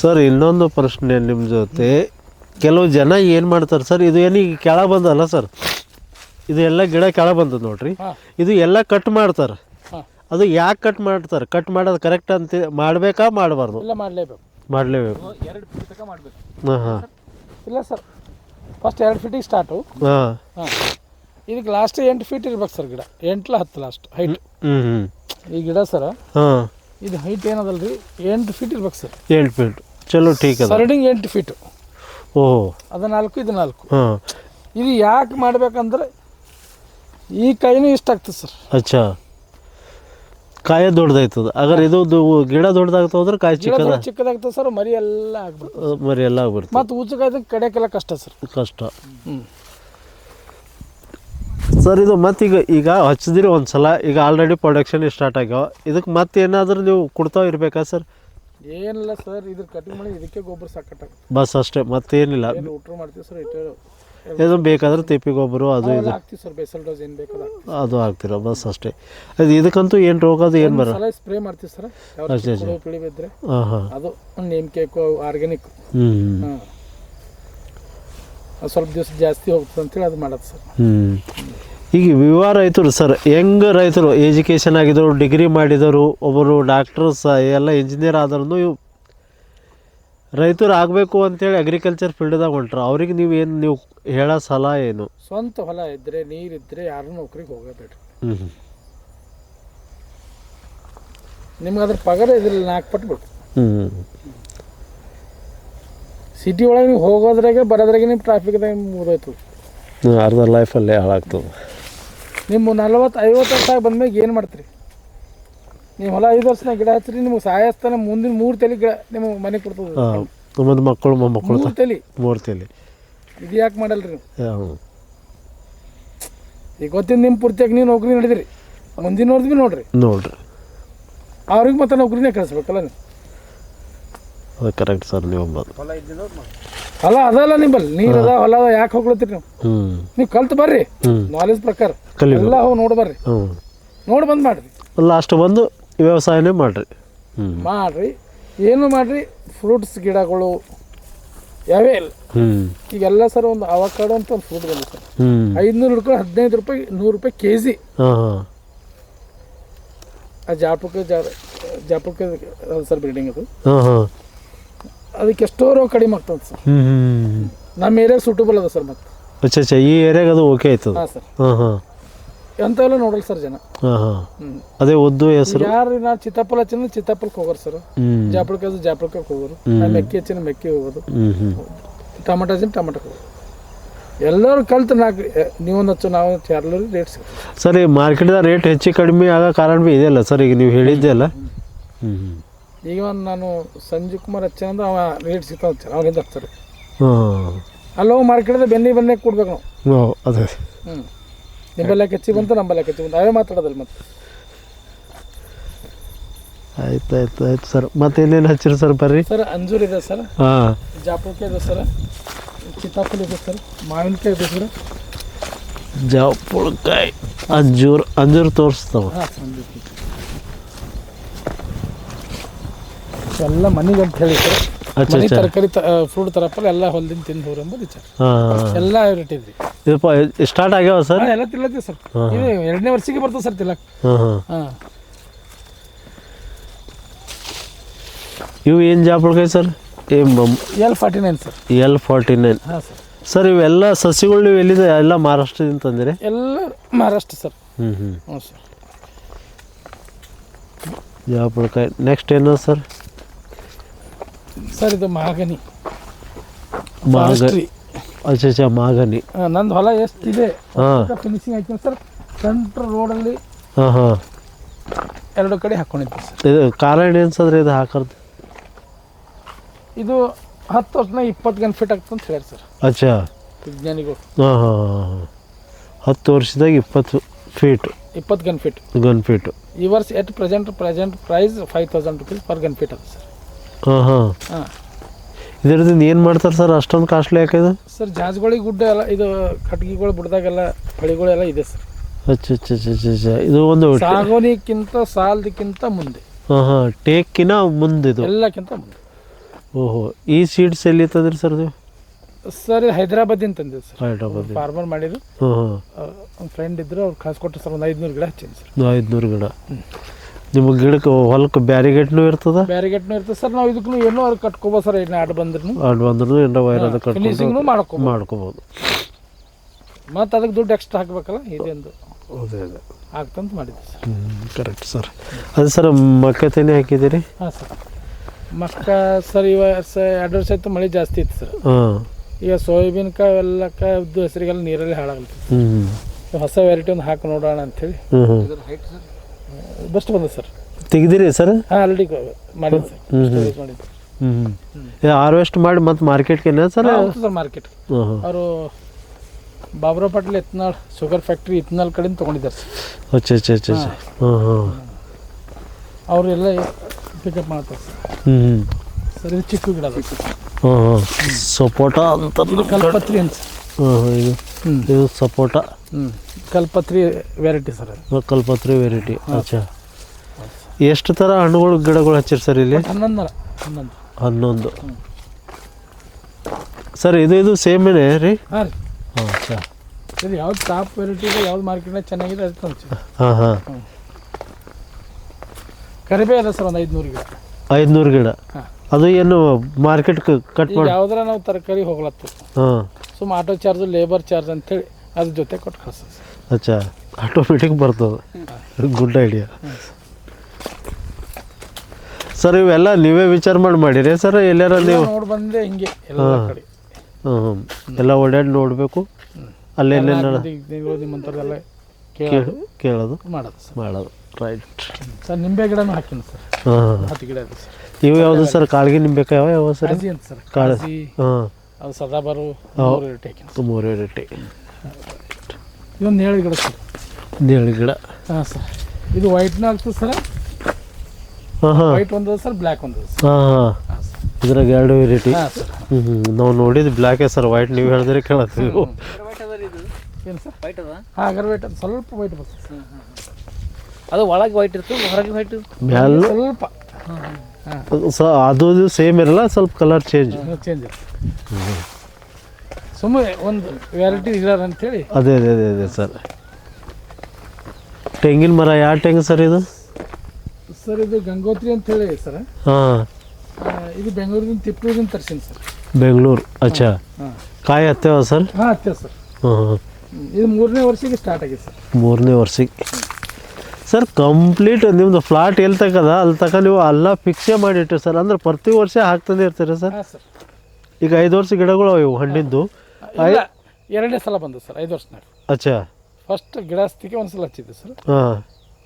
Sir ಇನ್ನೊಂದು ಪ್ರಶ್ನೆ ನಿಮ್ಮ ಜೊತೆ. ಕೆಲವು ಜನ ಏನು ಮಾಡ್ತಾರೆ ಸರ್ ಇದು ಏನೀಗ ಕೆಳ ಬಂದಲ್ಲ ಸರ್? ಇದು ಎಲ್ಲ ಗಿಡ ಕೆಳ ಬಂದದ ನೋಡ್ರಿ. ಇದು ಎಲ್ಲ ಕಟ್ ಮಾಡ್ತಾರೆ. ಅದು ಯಾಕೆ ಕಟ್ ಮಾಡ್ತಾರೆ? ಕಟ್ ಮಾಡೋದು ಕರೆಕ್ಟ್ ಅಂತ ಮಾಡಬೇಕಾ ಮಾಡಬಾರ್ದು? ಇಲ್ಲ ಮಾಡಲೇಬೇಕು. ಮಾಡಲೇಬೇಕು. ಎರಡು ಫೀಟ್ ತನಕ ಮಾಡಬೇಕು. ಹಾಂ ಹಾಂ. ಇಲ್ಲ ಸರ್ ಫಸ್ಟ್ ಎರಡು ಫೀಟಿಗೆ ಸ್ಟಾರ್ಟು ಹಾಂ. ಹಾಂ. ಇದಕ್ಕೆ ಲಾಸ್ಟ್ ಎಂಟು ಫೀಟ್ ಇರ್ಬೇಕು ಸರ್ ಗಿಡ. ಎಂಟ್ಲ ಹತ್ತು ಲಾಸ್ಟ್ ಹೈಟ್ ಹ್ಞೂ ಹ್ಞೂ ಈ ಗಿಡ ಸರ್ ಹಾಂ. ಇದು ಹೈಟ್ ಏನದಲ್ರಿ? ಎಂಟು ಫೀಟ್ ಇರ್ಬೇಕು ಸರ್. ಎಂಟು ಫೀಟ್ ಚಲೋ ಠೀಕ್ ಅದ. ಸರ್ಡಿಂಗ್ ಎಂಟು ಫೀಟ್ ಓಹ್. ಅದು ನಾಲ್ಕು ಇದು ನಾಲ್ಕು. ಹಾಂ. ಇದು ಯಾಕೆ ಮಾಡ್ಬೇಕಂದ್ರೆ ಈ ಕೈನೂ ಇಷ್ಟ ಆಗ್ತದೆ ಸರ್. ಅಚ್ಚಾ. ಕಾಯ ದೊಡ್ಡದಾಯ್ತದ. ಅಗರ್ ಇದು ದು- ಗಿಡ ದೊಡ್ಡದಾಗ್ತಾ ಹೋದ್ರೆ ಕಾಯಿ ಗಿಡ ಚಿಕ್ಕದ ದೊಡ್ಡ ಚಿಕ್ಕದಾಗ್ತದೆ ಸರ್ ಮರಿ ಎಲ್ಲ ಆಗ್ಬಿಡ್ತದೆ. ಅಹ್, ಮರಿ ಎಲ್ಲ ಆಗ್ಬಿಡ್ತದೆ. ಮತ್ತು ಉಚ್ಚಕಾಯ್ದಂಗೆ ಕಡೆಕೆಲ್ಲ ಕಷ್ಟ ಸರ್. ಕಷ್ಟ. ಹ್ಞೂ ಸರ್ ಇದು ಮತ್ತೀಗ ಈಗ ಹಚ್ಚಿದಿರಿ ಒಂದು ಸಲ ಈಗ ಆಲ್ರೆಡಿ ಪ್ರೊಡಕ್ಷನ್ ಸ್ಟಾರ್ಟ್ ಆಗ್ಯಾವ. ಇದಕ್ಕೆ ಮತ್ತೆ ಏನಾದರೂ ನೀವು ಕೊಡ್ತಾ ಇರಬೇಕಾ ಸರ್ ಏನಿಲ್ಲ ಸರ್ ಇದ್ರ ಕಟಿಂಗ್ ಮಾಡಿ ಇದಕ್ಕೆ ಗೊಬ್ಬರ ಸಾಕಟ್ಟಾಗುತ್ತೆ ಬಸ್ ಅಷ್ಟೇ ಮತ್ತೇನಿಲ್ಲ. ಏನು ಊಟ ಮಾಡ್ತೀವಿ ಸರ್ ಇಟ್ಟು ಇದು ಬೇಕಾದ್ರೆ ತಿಪ್ಪಿ ಗೊಬ್ಬರ ಅದು ಇದು. ಅವೆಲ್ಲ ಹಾಕ್ತೀವಿ ಸರ್ ಬೇಸಲ್ ಡೋಸ್ ಏನು ಬೇಕಲ್ಲ ಅದು ಹಾಕ್ತೀರ ಬಸ್ ಅಷ್ಟೇ. ಅದು ಇದಕ್ಕಂತೂ ಏನು ರೋಗ ಅದು ಏನು ಬರೋ? ಸಲ ಸ್ಪ್ರೇ ಮಾಡ್ತೀವಿ ಸರ್ ಅಷ್ಟೇ, ಬಿದ್ದರೆ ಹಾಂ ಹಾಂ ಅದು ನೇಮ್ ಕೇಕು ಆರ್ಗ್ಯಾನಿಕ್ ಹ್ಞೂ ಸ್ವಲ್ಪ ದಿವಸ ಜಾಸ್ತಿ ಹೋಗ್ತದೆ ಅಂತೇಳಿ ಅದು ಮಾಡೋದು ಸರ್. ಹ್ಞೂ ಈಗ ವಿವಾಹ ರೈತರು ಸರ್ ಹೆಂಗ್ ರೈತರು ಎಜುಕೇಷನ್ ಆಗಿದ್ರು ಡಿಗ್ರಿ ಮಾಡಿದರು ಒಬ್ಬರು ಡಾಕ್ಟರ್ಸ್ ಎಲ್ಲ ಇಂಜಿನಿಯರ್ ಆದ್ರೂ ಇವು ರೈತರು ಆಗಬೇಕು ಅಂತೇಳಿ ಅಗ್ರಿಕಲ್ಚರ್ ಫೀಲ್ಡ್ದಾಗ ಹೊಂಟ್ರು. ಅವ್ರಿಗೆ ನೀವು ಏನು ನೀವು ಹೇಳೋ ಸಲಹೆ ಏನು? ಸ್ವಂತ ಹೊಲ ಇದ್ದರೆ ನೀರಿದ್ದರೆ ಯಾರು ನೌಕರಿಗೆ ಹೋಗಬೇಡ್ರಿ. ಹ್ಞೂ ಹ್ಞೂ ನಿಮ್ಗೆ ಅದ್ರ ಪಗಾರ ಇದ್ರಲ್ಲಿ ನಾಲ್ಕು ಪಟ್ಟು ಹ್ಞೂ ಸಿಟಿ ಒಳಗೆ ನೀವು ಹೋಗೋದ್ರಾಗೆ ಬರೋದ್ರಾಗೆ ನಿಮ್ಮ ಟ್ರಾಫಿಕ್ದಾಗ ಮುಗಿದೋಯ್ತು ಅರ್ಧ ಲೈಫಲ್ಲೇ ಹಾಳಾಗ್ತದೆ. ನಿಮ್ಮ ನಲ್ವತ್ತು ಐವತ್ತು ವರ್ಷ ಬಂದ್ಮೇಲೆ ಏನು ಮಾಡ್ತೀರಿ? ನೀವು ಹೊಲ ಐದು ವರ್ಷನ ಗಿಡ ಹಚ್ಚಿರಿ ನಿಮ್ಗೆ ಸಾಯಸ್ತಾನೆ ಮುಂದಿನ ಮೂರು ತಲೆ ಗಿಡ ನಿಮಗೆ ಮನೆ ಕೊಡ್ತದೆ. ತುಂಬ ಮಕ್ಕಳು ಮಕ್ಕಳು ಮೊಮ್ಮಕ್ಕಳು ಮೂರು ತಲೆ. ಮೂರ್ತಿಯಲ್ಲಿ ಇದು ಯಾಕೆ ಮಾಡಲ್ರಿ ನೀವು? ಈಗ ಗೊತ್ತಿನ ನಿಮ್ಮ ಪೂರ್ತಿಯಾಗಿ ನೀವು ನೌಕರಿ ನಡೆದಿರಿ. ಮುಂದಿನ ನೋಡಿದ್ವಿ ನೋಡ್ರಿ. ನೋಡ್ರಿ. ಅವ್ರಿಗೆ ಮತ್ತೆ ನೌಕರಿನೇ ಕಳಿಸ್ಬೇಕಲ್ಲ ನೀವು? ಅದು ಕರೆಕ್ಟ್ ಸರ್ ನೀವು ಅಂಬೋದು ಹೊಲ ಅದಲ್ಲ ನಿಮ್ಮಲ್ಲಿ ನೀರು ಅದ ಹೊಲ ಅದ ಯಾಕೆ ಹೋಗ್ಲತ್ತೀರಿ ನೀವು? ಹ್ಞೂ ನೀವು ಕಲ್ತು ಬರ್ರಿ. ನಾಲೆಜ್ ಪ್ರಕಾರ. ಕಲಿಬೇಕು. ಎಲ್ಲ ಹೋಗಿ ನೋಡಿ ಬರ್ರಿ. ಹ್ಞೂ ನೋಡಿ ಬಂದು ಮಾಡ್ರಿ. ಲಾಸ್ಟ್ ಬಂದು ವ್ಯವಸಾಯನೇ ಮಾಡಿರಿ. ಹ್ಞೂ ಮಾಡ್ರಿ. ಏನು ಮಾಡ್ರಿ? ಫ್ರೂಟ್ಸ್ ಗಿಡಗಳು ಯಾವೇ ಇಲ್ಲ. ಹ್ಞೂ ಈಗೆಲ್ಲ ಸರ್ ಒಂದು ಅವಕಾಡೋ ಅಂತ ಒಂದು ಫ್ರೂಟ್ ಬಂದಿದೆ ಸರ್. ಹ್ಞೂ ಐದುನೂರು ಹಿಡ್ಕೊಂಡು ಹದಿನೈದು ರೂಪಾಯಿ ನೂರು ರೂಪಾಯಿ ಕೆ ಜಿ ಹಾಂ ಹಾಂ. ಆ ಜಾಪಕ್ಕೆ ಜಾ ಜಾಪಕ್ಕೆ ಅದು ಸರ್ ಬಿಲ್ಡಿಂಗ್ ಅದು. ಹಾಂ ಹಾಂ. ಅದಕ್ಕೆ ಎಷ್ಟೋ ರೋಗ ಕಡಿಮೆ ಆಗ್ತದೆ ಸರ್. ಹ್ಞೂ ಹ್ಞೂ ನಮ್ಮ ಏರಿಯಾಗೆ ಸೂಟಬಲ್ ಅದ ಸರ್ ಮತ್ತೆ. ಅಚ್ಚಾ ಅಚ್ಚಾ ಈ ಏರಿಯಾಗೆ ಅದು ಓಕೆ ಆಯ್ತದ. ಹಾಂ ಸರ್. ಹಾಂ ಹಾಂ. ಎಂಥವೆಲ್ಲ ನೋಡಲ್ಲ ಸರ್ ಜನ. ಹಾಂ ಹಾಂ. ಹ್ಞೂ ಅದೇ ಉದ್ದು ಹೆಸರು? ಯಾರು ನಾ ಚಿತ್ತಾಪಲ್ ಹಚ್ಚಿನ ಚಿತ್ತಾಪಲ್ಗೆ ಹೋಗೋರು ಸರ್. ಹ್ಞೂ ಜಾಪಳಕ್ಕೆ ಅದು ಜಾಪಳಕ್ಕೆ ಹೋಗೋರು. ನಾ ಮೆಕ್ಕಿ ಹಚ್ಚಿನ ಮೆಕ್ಕಿ ಹೋಗೋದು. ಹ್ಞೂ ಹ್ಞೂ ಟಮಾಟ ಹಚ್ಚಿನ ಟಮಾಟಕ್ಕೆ ಹೋಗೋದು. ಎಲ್ಲರೂ ಕಲ್ತು ನಾಲ್ಕು ನೀವೊಂದು ಹಚ್ಚು ನಾವು ಹಚ್ಚು ಎಲ್ಲರೂ ರೇಟ್ ಸಿಗುತ್ತೆ ಸರ್ ಈ ಮಾರ್ಕೆಟ್ದಾಗ ರೇಟ್ ಹೆಚ್ಚು ಕಡಿಮೆ ಆಗೋ ಕಾರಣ ಭೀ ಇದೆಯಲ್ಲ ಸರ್ ಈಗ ನೀವು ಹೇಳಿದ್ದೆ ಅಲ್ಲ? ಹ್ಞೂ ಹ್ಞೂ ಈಗ ಒಂದು ನಾನು ಸಂಜೀವ್ ಕುಮಾರ್ ಹಚ್ಚ ಅಂದ್ರೆ ಅವ ರೇಟ್ ಸಿಗ್ತಾವ ಹಚ್ಚ ಅವ್ರಿಂದ ಹಚ್ತಾರೆ ಹಾಂ. ಹೋಗಿ ಮಾರ್ಕೆಟ್ದ ಬೆನ್ನಿ ಬೆನ್ನೆ ಕೊಡ್ಬೇಕು ನಾವು. ಹಾಂ ಅದೇ. ಹ್ಞೂ ನಿಂಬಲ್ಲ ಕೆಚ್ಚಿ ಬಂತು ನಂಬಲ್ಲ ಕೆಚ್ಚಿ ಬಂತು. ಅವೇ ಮಾತಾಡೋದಲ್ಲ ಮತ್ತೆ. ಆಯ್ತು ಆಯ್ತು ಆಯ್ತು ಸರ್. ಮತ್ತೆ ಇನ್ನೇನು ಹಚ್ಚಿರಿ ಸರ್ ಬರ್ರಿ? ಸರ್ ಅಂಜೂರ್ ಇದೆ ಸರ್. ಹಾಂ. ಜಾಪುಳಕಾಯಿ ಇದೆ ಸರ್. ಚಿತ್ತಾಪುಲ್ ಇದೆ ಸರ್. ಮಾವಿನಕಾಯಿ ಇದೆ ಸರ್. ಜಾಪುಳಕಾಯಿ ಅಂಜೂರ್ ಅಂಜೂರ್ ತೋರಿಸ್ತಾವ. ಹಾಂ ಎಲ್ಲ ಮನೆಗೆ ಅಂತ ಹೇಳಿದ್ರು ಮನೆ ತರಕಾರಿ ಫ್ರೂಟ್ ತರಪ್ಪಲ್ಲ ಎಲ್ಲ ಹೊಲ್ದಿಂದ ತಿಂದು ಹೋಗ್ರಿ ಎಂಬುದು ವಿಚಾರ. ಎಲ್ಲ ಇಟ್ಟಿದ್ರಿ ಇದು ಸ್ಟಾರ್ಟ್ ಆಗ್ಯಾವ ಸರ್? ಎಲ್ಲ ತಿಲ್ಲತ್ತೀವಿ ಸರ್. ಇದು ಎರಡನೇ ವರ್ಷಕ್ಕೆ ಬರ್ತದೆ ಸರ್ ತಿಲ್ಲಕ್ ಹಾಂ ಇವು ಏನು ಜಾಪುಳಕಾಯಿ sir? L forty nine sir. L forty nine ಹಾಂ ಸರ್. ಸರ್ ಇವೆಲ್ಲ ಸಸಿಗಳು ನೀವು ಎಲ್ಲಿದೆ? ಎಲ್ಲ ಮಹಾರಾಷ್ಟ್ರದಿಂದ ತಂದಿರಿ? ಎಲ್ಲ ಮಹಾರಾಷ್ಟ್ರ ಸರ್. ಹ್ಞೂ ಹ್ಞೂ ಹ್ಞೂ ಸರ್. ಜಾಪುಳಕಾಯಿ ನೆಕ್ಸ್ಟ್ ಏನು ಸರ್? ಸರ್ ಇದು ಮಾಗನಿ ಮಾಗ ಫಾರೆಸ್ಟ್ರಿ ಅಚ್ಚಾ ಅಚ್ಚಾ ಮಾಗನಿ ನಂದು ಹೊಲ ಎಷ್ಟಿದೆ? ಹಾಂ. ಫಿನಿಶಿಂಗ್ ಆಯ್ತು ಸರ್. ಸೆಂಟ್ರ್ ರೋಡಲ್ಲಿ ಹಾಂ ಹಾಂ. ಎರಡು ಕಡೆ ಹಾಕ್ಕೊಂಡಿದ್ದೆ ಸರ್. ಇದು ಕಾರಣ ಇದು ಹಾಕರ್ದು? ಇದು ಹತ್ತು ವರ್ಷನ ಇಪ್ಪತ್ತು ಗಂಟೆ ಫೀಟ್ ಆಗ್ತದೆ ಅಂತ ಹೇಳಿ ಸರ್. ಅಚ್ಚಾ. ವಿಜ್ಞಾನಿಗಳು. ಹಾಂ ಹಾಂ ಹಾಂ ಹತ್ತು ವರ್ಷದಾಗ ಇಪ್ಪತ್ತು ಫೀಟ್ ಇಪ್ಪತ್ತು ಗನ್ ಫೀಟ್ ಗನ್ ಫೀಟ್ ಈ ವರ್ಷ at present present price five thousand rupees per gun feet ಅದ ಸರ್. ಹಾಂ ಹಾಂ. ಹಾಂ. ಇದರದಿಂದ ಏನು ಮಾಡ್ತಾರೆ ಸರ್? ಅಷ್ಟೊಂದು ಕಾಸ್ಟ್ಲಿ ಯಾಕಿದು ಸರ್ ಜಾಜ್ಗಳಿಗೆ ಗುಡ್ಡ ಎಲ್ಲ ಇದು ಕಟ್ಗಿಗಳು ಬುಡ್ದಾಗೆಲ್ಲ ಹೊಳಿಗಳೆಲ್ಲ ಇದೆ ಸರ್. ಅಚ್ಚ ಅಚ್ಚ ಅಚ್ಚ ಅಚ್ಚ ಅಚ್ಚ. ಇದು ಒಂದು ಸಾಗೋನಿಕ್ಕಿಂತ ಸಾಲದಕ್ಕಿಂತ ಮುಂದೆ. ಹಾಂ ಹಾಂ. ಟೇಕಿನ ಮುಂದಿದು. ಎಲ್ಲಕ್ಕಿಂತ ಮುಂದೆ. ಓಹೋ. ಈ ಸೀಡ್ಸ್ ಎಲ್ಲಿ ತಂದ್ರಿ ಸರ್ ನೀವು ಸರ್ ಇದು ಹೈದರಾಬಾದಿಂದ ತಂದಿದ್ದು ಸರ್. ಹೈದ್ರಾಬಾದ್ ಫಾರ್ಮರ್ ಮಾಡಿದ್ದು. ಹಾಂ ಹಾಂ. ಒಂದು ಫ್ರೆಂಡ್ ಇದ್ರು ಅವ್ರು ಕಳ್ಸಿಕೊಟ್ರು ಸರ್ ಒಂದು ಐದುನೂರು ಗಿಡ ಹಚ್ಚಿನಿ ಸರ್. ಐದುನೂರು ಗಿಡ. ನಿಮಗೆ ಗಿಡಕ್ಕೆ ಹೊಲಕ್ಕೆ ಬ್ಯಾರಿಗೇಟ್ನು ಇರ್ತದೆ? ಬ್ಯಾರಿಗೇಟ್ನು ಇರ್ತದೆ ಸರ್. ನಾವು ಇದಕ್ಕೂ ಏನೋ ಅವ್ರು ಕಟ್ಕೋಬೋದು ಸರ್ ಏನು ಆಡ್ ಬಂದ್ರು ಅಡ್ ಬಂದ್ರೂ ಏನೋ ಅದು ಕಟ್ಕೊಂಡು ಫಿನಿಶಿಂಗ್ನು ಮಾಡ್ಕೋಬೋದು. ಮತ್ತು ಅದಕ್ಕೆ ದುಡ್ಡು ಎಕ್ಸ್ಟ್ರಾ ಹಾಕಬೇಕಲ್ಲ ಇದೊಂದು ಅದೇ ಅದೇ. ಹಾಕ್ತಂತ ಮಾಡಿದ್ದೆ ಸರ್. Correct sir. ಅದು ಸರ್ ಮಕ್ಕ ತೆನೆ ಹಾಕಿದ್ದೀರಿ? ಹಾಂ ಸರ್. ಮಕ್ಕ ಸರ್ ಇವ ಸ ಎರಡು ವರ್ಷ ಆಯ್ತು ಮಳೆ ಜಾಸ್ತಿ ಇತ್ತು ಸರ್. ಹಾಂ. ಈಗ ಸೋಯಾಬೀನ್ ಕಾಯಿ ಎಲ್ಲಕ್ಕ ಉದ್ದು ಹೆಸರಿಗೆಲ್ಲ ನೀರಲ್ಲಿ ಹಾಳಾಗಲ್ತು ಹ್ಞೂ ಹೊಸ ವೆರೈಟಿ ಒಂದು ಹಾಕಿ ನೋಡೋಣ ಅಂಥೇಳಿ ಹ್ಞೂ ಹ್ಞೂ ಬೆಸ್ಟ್ ಬಂದ ಸರ್ ತೆಗ್ದಿರಿ ಸರ್ ಹಾಂ ಆಲ್ರೆಡಿ ಮಾಡಿದ್ದು ಸರ್ ಮಾಡಿದ್ದು. ಹ್ಞೂ ಹಾರ್ವೆಸ್ಟ್ ಮಾಡಿ ಮತ್ತೆ ಮಾರ್ಕೆಟ್ಗೆ ಸರ್ ಹೌದು ಸರ್ ಮಾರ್ಕೆಟ್ ಹಾಂ ಅವರು ಬಾಬ್ರಾ ಪಾಟೀಲ್ ಎತ್ನಾಳ್ ಶುಗರ್ ಫ್ಯಾಕ್ಟ್ರಿ ಇತ್ನಾಳ್ ಕಡೆಯಿಂದ ತೊಗೊಂಡಿದ್ದಾರೆ ಸರ್ ಅಚ್ಚ ಅಚ್ಚ ಅಚ್ಚ ಅಚ್ಚ. ಹಾಂ ಹಾಂ ಅವರೆಲ್ಲ ಪಿಕಪ್ ಮಾಡ್ತಾರೆ ಸರ್ ಹ್ಞೂ ಹ್ಞೂ ಸರ್ ಇದು ಚಿಕ್ಕ ಗಿಡ ಅದು. ಹಾಂ ಹಾಂ ಸಪೋಟ ಅಂತ ಇದು ಕಲ್ಪತ್ರಿ ಅಂತ ಹಾಂ ಹಾಂ ಇದು. ಹ್ಞೂ ಇದು ಸಪೋಟ. ಕಲ್ಪತ್ರಿ ವೆರೈಟಿ ಸರ್ ಕಲ್ಪತ್ರಿ ವೆರೈಟಿ ಅಚ್ಚಾ. ಎಷ್ಟು ಥರ ಹಣ್ಣುಗಳು ಗಿಡಗಳು ಹಚ್ಚಿರಿ ಸರ್ ಇಲ್ಲಿ? ಹನ್ನೊಂದರ ಹನ್ನೊಂದು. ಹನ್ನೊಂದು. ಸರ್ ಇದು ಇದು ಸೇಮ್ ರೀ? ಹಾಂ ರೀ. ಹಾಂ ಅಚ್ಚಾ. ಇದು ಯಾವ್ದು ಟಾಪ್ ವೆರೈಟಿ ಇದೆ ಯಾವ್ದು ಮಾರ್ಕೆಟ್ನಾಗ ಚೆನ್ನಾಗಿದೆ ಅದು ತಂದು ಹಾಂ ಹಾಂ. ಕರಿಬೇ ಅದ ಸರ್ ಒಂದು ಐದುನೂರು ಗಿಡ. ಐದುನೂರು ಗಿಡ. ಅದು ಏನು ಮಾರ್ಕೆಟ್ ಕಟ್ ಮಾಡಿ ಯಾವ್ದಾರ ನಾವು ತರಕಾರಿ ಹೋಗ್ಲತ್ತ. ಹಾಂ. ಸುಮ್ಮ ಆಟೋ ಚಾರ್ಜು ಲೇಬರ್ ಚಾರ್ಜ್ ಅಂತೇಳಿ. ಅದ್ರ ಜೊತೆ ಕೊಟ್ಟು ಕಳಿಸ್ತದೆ ಸರ್. ಅಚ್ಚಾ ಆಟೋಮೆಟಿಕ್ ಬರ್ತದೆ. ಗುಡ್ ಐಡಿಯಾ ಸರ್ ಇವೆಲ್ಲ ನೀವೇ ವಿಚಾರ ಮಾಡಿ ಮಾಡಿರಿ ಸರ್ ಎಲ್ಲಾರ ನೀವು? ನೋಡಿ ಬಂದೆ ಹಿಂಗೆ ಎಲ್ಲ ಹಾಂ. ಕಡೆ. ಹ್ಞೂ ಎಲ್ಲ ಓಡಾಡಿ ನೋಡಬೇಕು. ಅಲ್ಲೇನೇನು ನೀವು ನಿಮ್ಮಂಥದ್ದೆಲ್ಲ ಕೇಳೋದು. ಕೇಳೋದು. ಮಾಡೋದು ಸರ್. ಮಾಡೋದು. ರೈಟ್ ಸರ್ ನಿಂಬೆ ಗಿಡನೂ ಹಾಕಿನಿ ಸರ್. ಹಾಂ. ಹತ್ತು ಗಿಡ ಇದೆ ಸರ್. ಇವು ಯಾವುದು ಸರ್? ಕಾಳಿಗೆ ನಿಂಬೆಕಾಯಿ ಯಾವ ಯಾವ ಸರ್? ಕಾಳಿ ಅಂತ ಸರ್. ಕಾಳು. ಹಾಂ. ಅದು ಸದಾಬರು ಮೂರು ರೇಟ್ ಹಾಕಿನಿ ಮೂರು ವೆರೈಟಿ ಇದೊಂದು ಏಳು ಗಿಡ ಸರ್. ನೇಳಿ ಗಿಡ. ಹಾಂ ಸರ್. ಇದು ವೈಟ್ನ ಆಗ್ತದೆ ಸರ್. ಹಾಂ ಹಾಂ. ವೈಟ್ ಒಂದು ಸರ್ ಬ್ಲ್ಯಾಕ್ ಒಂದು ಹಾಂ ಹಾಂ. ಇದ್ರಾಗ ಎರಡು ವೆರೈಟಿ ನಾವು ನೋಡಿದ್ದು ಬ್ಲ್ಯಾಕೇ ಸರ್ ವೈಟ್ ನೀವು ಹೇಳಿದ್ರೆ ಕೇಳತ್ತೀವಿ. ಏನು ಸರ್? ವೈಟ್ ಅದ? ಹಾಂ ಅಗರ್ ವೈಟ್ ಅದು. ಸ್ವಲ್ಪ ವೈಟ್ ಬರ್ತದೆ ಸರ್. ಅದು ಒಳಗೆ ವೈಟ್ ಇರ್ತದೆ ಹೊರಗೆ ವೈಟ್ ಮ್ಯಾಲ? ಸ್ವಲ್ಪ. ಸ ಅದು ಸೇಮ್ ಇರಲ್ಲ ಸ್ವಲ್ಪ ಕಲರ್ ಚೇಂಜ್ ಚೇಂಜ್ ಸುಮ್ಮನೆ ಒಂದು ವೆರೈಟಿ ಅಂತೇಳಿ. ಅದೇ ಅದೇ ಅದೇ ಅದೇ ಸರ್. ತೆಂಗಿನ ಮರ ಯಾವ ತೆಂಗು ಸರ್ ಇದು? ಸರ್ ಇದು ಗಂಗೋತ್ರಿ ಅಂತ ಹೇಳಿ ಸರ್. ಹಾಂ. ಇದು ಬೆಂಗಳೂರಿಂದ ತಿಪ್ಪೂರಿಂದ ತರ್ಸೀನಿ ಸರ್. ಬೆಂಗಳೂರು ಅಚ್ಚಾ. ಹಾಂ ಕಾಯಿ ಹತ್ತೇವ ಸರ್? ಹಾಂ ಹತ್ತೇವ ಸರ್. ಹಾಂ ಹಾಂ. ಇದು ಮೂರನೇ ವರ್ಷಕ್ಕೆ ಸ್ಟಾರ್ಟ್ ಆಗಿದೆ ಸರ್. ಮೂರನೇ ವರ್ಷಕ್ಕೆ ಸರ್ ಕಂಪ್ಲೀಟ್ ನಿಮ್ದು ಫ್ಲಾಟ್ ಎಲ್ಲಿ ತಕದ ಅಲ್ಲಿ ತಕ ನೀವು ಎಲ್ಲ ಫಿಕ್ಸೇ ಮಾಡಿಟ್ಟಿರಿ ಸರ್. ಅಂದ್ರೆ ಪ್ರತಿ ವರ್ಷ ಹಾಕ್ತಾನೆ ಇರ್ತೀರಿ ಸರ್? ಈಗ ಐದು ವರ್ಷ ಗಿಡಗಳು ಇವು ಹಣ್ಣಿದ್ದು ಇಲ್ಲ ಎರಡನೇ ಸಲ ಬಂದು ಸರ್ ಐದು ವರ್ಷನಾಗ ಅಚ್ಚಾ. ಫಸ್ಟ್ ಗಿಡ ಹಚ್ತಿಗೆ ಒಂದು ಸಲ ಹಚ್ಚಿದ್ದೆ ಸರ್. ಹಾಂ.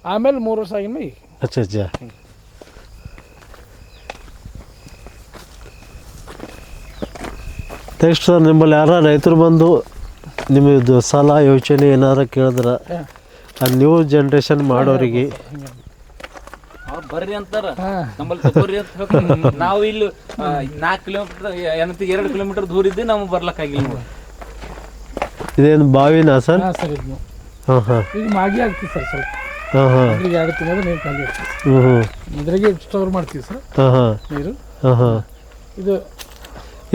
ಆಮೇಲೆ ಮೂರು ವರ್ಷ ಆಗಿನ ಈಗ. ಅಚ್ಚಾ ಅಚ್ಚಾ. ನೆಕ್ಸ್ಟ್ ಸರ್ ನಿಮ್ಮಲ್ಲಿ ಯಾರ ರೈತರು ಬಂದು ನಿಮ್ಮದು ಸಾಲ ಯೋಚನೆ ಏನಾರ ಕೇಳಿದ್ರೆ ಆ ನ್ಯೂ ಜನ್ರೇಷನ್ ಮಾಡೋರಿಗೆ ಬರ್ರಿ ಅಂತಾರ. ಹಾಂ. ನಮ್ಮಲ್ಲಿ ತಗೋರಿ ಅಂತ ಹೇಳ್ತಾರೆ ನಾವು ಇಲ್ಲಿ ನಾಲ್ಕು ಕಿಲೋಮೀಟರ್ ಏನಂತ ಎರಡು ಕಿಲೋಮೀಟರ್ ದೂರ ಇದ್ದೇ ನಮ್ಗೆ ಬರ್ಲಕ್ಕಾಗಿಲ್ಲ ಆಗಿಲ್ಲ ಇದೇನು ಬಾವಿನಾ ಸರ್? ಹಾಂ ಸರ್ ಇದು. ಹಾಂ ಹಾಂ. ಈಗ ಮಾಗಿ ಆಗ್ತೀವಿ ಸರ್ ಸ್ವಲ್ಪ. ಹಾಂ ಹಾಂ. ಇದ್ರಿಗೆ ಎರಡು ತಿಂಗಳು ನೀರು ಖಾಲಿ ಆಗ್ತದೆ. ಹ್ಞೂ ಹ್ಞೂ ಇದ್ರಾಗೆ ಸ್ಟೋರ್ ಮಾಡ್ತೀವಿ ಸರ್. ಹಾಂ ಹಾಂ. ನೀರು. ಹಾಂ ಹಾಂ. ಇದು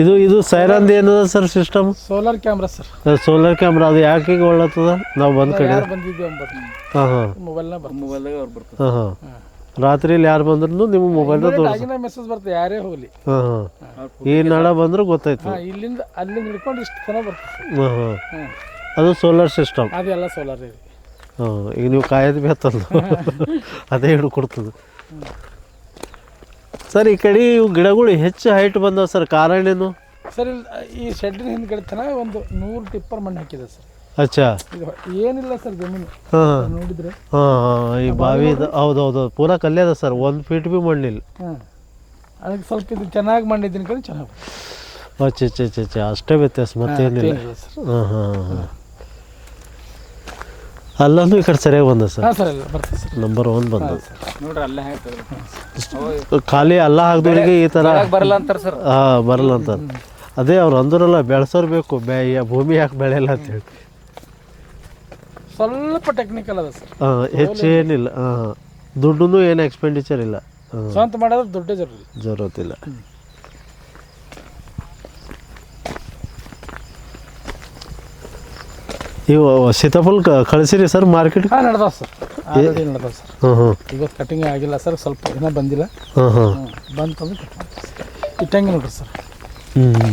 ಇದು ಇದು ಸೈರಂದ್ ಏನದ sir system? Solar camera sir. Solar camera ಅದು ಯಾಕೆ ಒಳ್ಳತ್ತದ ನಾವು ಬಂದ್ ಕಡೆ. ಬಂದಿದ್ದೀವಿ ಅಂಬತ್ತು ಹಾಂ ಹಾಂ. ಮೊಬೈಲ್ನ ಬರ್ತದೆ. ಮೊಬೈಲ್ದಾಗ ಅವ್ರು ಬರ್ತಾರೆ ಹಾಂ. ಹಾಂ. ರಾತ್ರಿಲಿ ಯಾರು ಬಂದ್ರು ನಿಮ್ಮ ಮೊಬೈಲ್ ಆಗಿನ ಮೆಸೇಜ್ ಬರ್ತದೆ ಯಾರೇ ಹೋಗ್ಲಿ. ಹಾಂ ಹಾಂ. ಈ ನಡ ಬಂದ್ರೆ ಗೊತ್ತಾಯ್ತು. ಹಾಂ ಇಲ್ಲಿಂದ ಅಲ್ಲಿಂದ ಹಿಡ್ಕೊಂಡು ಇಷ್ಟು ತನಕ ಬರ್ತದೆ ಸರ್ ಹಾಂ ಹಾಂ. ಹಾಂ. ಅದು ಸೋಲಾರ್ ಸಿಸ್ಟಮ್ ಅದೆಲ್ಲ ಸೋಲಾರ್ ಇದೆ. ಹಾಂ ಈಗ ನೀವು ಕಾಯೋದು ಬೇತಲ್ಲ ಅದೇ ಹಿಡ್ಕೊಡ್ತದೆ. ಸರ್ ಈ ಕಡೆ ಇವು ಗಿಡಗಳು ಹೆಚ್ಚು ಹೈಟ್ ಬಂದವ ಸರ್ ಕಾರಣ ಏನು? ಸರ್ ಇಲ್ಲಿ ಈ ಶೆಡ್ ಹಿಂದ್ಗಡೆ ತನಕ ಒಂದು ನೂರು ಟಿಪ್ಪರ್ ಮಣ್ಣು ಹಾಕಿದೆ ಸರ್. ಅಚ್ಚಾ. ಏನಿಲ್ಲ ಸರ್ ಜಮೀನು. ಹಾಂ. ನೋಡಿದ್ರೆ. ಹಾಂ ಹಾಂ ಈ ಬಾವಿ ಹೌದು ಹೌದು ಪೂರಾ ಕಲ್ಲೇ ಅದ ಸರ್. ಒಂದು ಫೀಟ್ ಭೀ ಮಣ್ಣಿಲ್ಲ. ಹಾಂ. ಅದಕ್ಕೆ ಸ್ವಲ್ಪ ಇದು ಚೆನ್ನಾಗಿ ಮಾಡಿದ್ದೀನಿ ಕಡೆ ಚೆನ್ನಾಗಿ ಅಚ್ಚ ಅಚ್ಚ ಅಚ್ಚ ಅಚ್ಚ. ಅಷ್ಟೇ ವ್ಯತ್ಯಾಸ ಮತ್ತೇನಿಲ್ಲ. ಏನಿಲ್ಲ ಸರ್. ಹಾಂ ಹಾಂ ಹಾಂ. ಅಲ್ಲೂ ಈ ಕಡೆ ಸರಿಯಾಗಿ ಬಂದ ಸರ್. ನಂಬರ್ ಒನ್ ಬಂದ. ನೋಡ್ರಿ ಅಲ್ಲೇ ಹೇಳ್ತಾರೆ ಖಾಲಿ ಅಲ್ಲ ಹಾಕ್ದವ್ರಿಗೆ ಈ ಥರ ಬರಲ್ಲ ಅಂತಾರೆ ಸರ್. ಹಾಂ ಬರಲ್ಲ ಅಂತ ಅದೇ ಅವ್ರು ಅಂದ್ರಲ್ಲ ಬೆಳೆಸೋರು ಬೇಕು ಬೆ ಭೂಮಿ ಯಾಕೆ ಬೆಳೆಯಲ್ಲ ಅಂತೇಳಿ. ಸ್ವಲ್ಪ ಟೆಕ್ನಿಕಲ್ ಅದ ಸರ್ ಹಾಂ ಹೆಚ್ಚು ಏನಿಲ್ಲ. ಹಾಂ ದುಡ್ಡು ಏನು ಎಕ್ಸ್ಪೆಂಡಿಚರ್ ಇಲ್ಲ. ಹಾಂ. ಸ್ವಂತ ಮಾಡೋದ್ರೆ ದುಡ್ಡು ಜರೂರಿ. ಜರೂರತಿಲ್ಲ ಇವು ಸೀತಾಫಲ್ ಕಳಿಸಿರಿ ಸರ್ ಮಾರ್ಕೆಟ್ ಹಾಂ ನಡೆದಾವ ಸರ್ ಆಲ್ರೆಡಿ ನಡೆದಾವ ಸರ್ ಹಾಂ ಹಾಂ. ಇವತ್ತು ಕಟಿಂಗ್ ಆಗಿಲ್ಲ ಸರ್ ಸ್ವಲ್ಪ ದಿನ ಬಂದಿಲ್ಲ. ಹಾಂ ಹಾಂ. ಬಂತು ಬಂತಂದ್ರೆ ಕಟ್ ಮಾಡ್ತೀವಿ ನೋಡ್ರಿ ಸರ್ ಹ್ಞೂ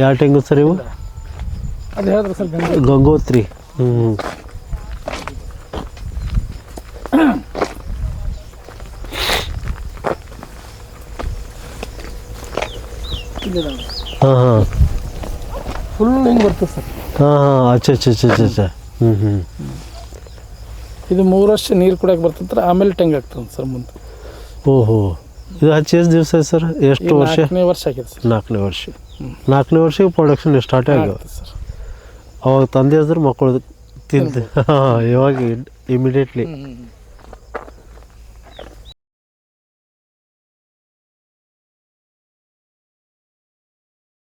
ಯಾವ ಟೆಂಗು ಸರ್ ಇವು? ಅದು ಹೇಳಿದ್ರೆ ಸರ್ ಗಂಗೋತ್ರಿ. ಹ್ಞೂ ಹಾಂ ಹಾಂ ಫುಲ್ ಹಿಂಗೆ ಬರ್ತದೆ ಸರ್ ಹಾಂ ಹಾಂ ಅಚ್ಚ ಅಚ್ಚ ಅಚ್ಚ ಅಚ್ಚ ಅಚ್ಚ ಹ್ಞೂ ಹ್ಞೂ ಇದು ಮೂರು ವರ್ಷ ನೀರು ಕುಡಿಯೋಕೆ ಬರ್ತಂದ್ರೆ ಆಮೇಲೆ ಟೆಂಗ್ ಆಗ್ತದೆ ಸರ್ ಮುಂದೆ ಓಹೋ ಇದು ಹಚ್ಚಿ ಎಷ್ಟು ದಿವಸ ಆಯ್ತು ಸರ್ ಎಷ್ಟು ಈಗ ವರ್ಷ ನಾಲ್ಕನೇ ವರ್ಷ ಆಗಿದೆ ಸರ್ ನಾಲ್ಕನೇ ವರ್ಷ ನಾಲ್ಕನೇ ವರ್ಷಕ್ಕೆ ಪ್ರೊಡಕ್ಷನ್ ಸ್ಟಾರ್ಟ್ ಆಗ್ಯಾವ ಆಗ್ತದೆ ಸರ್ ಅವಾಗ ತಂದೆ ಹೆಸರು ಮಕ್ಕಳು ತಿಂದು ಹಾಂ ಇವಾಗ ಇಮಿಡಿಯೇಟ್ಲಿ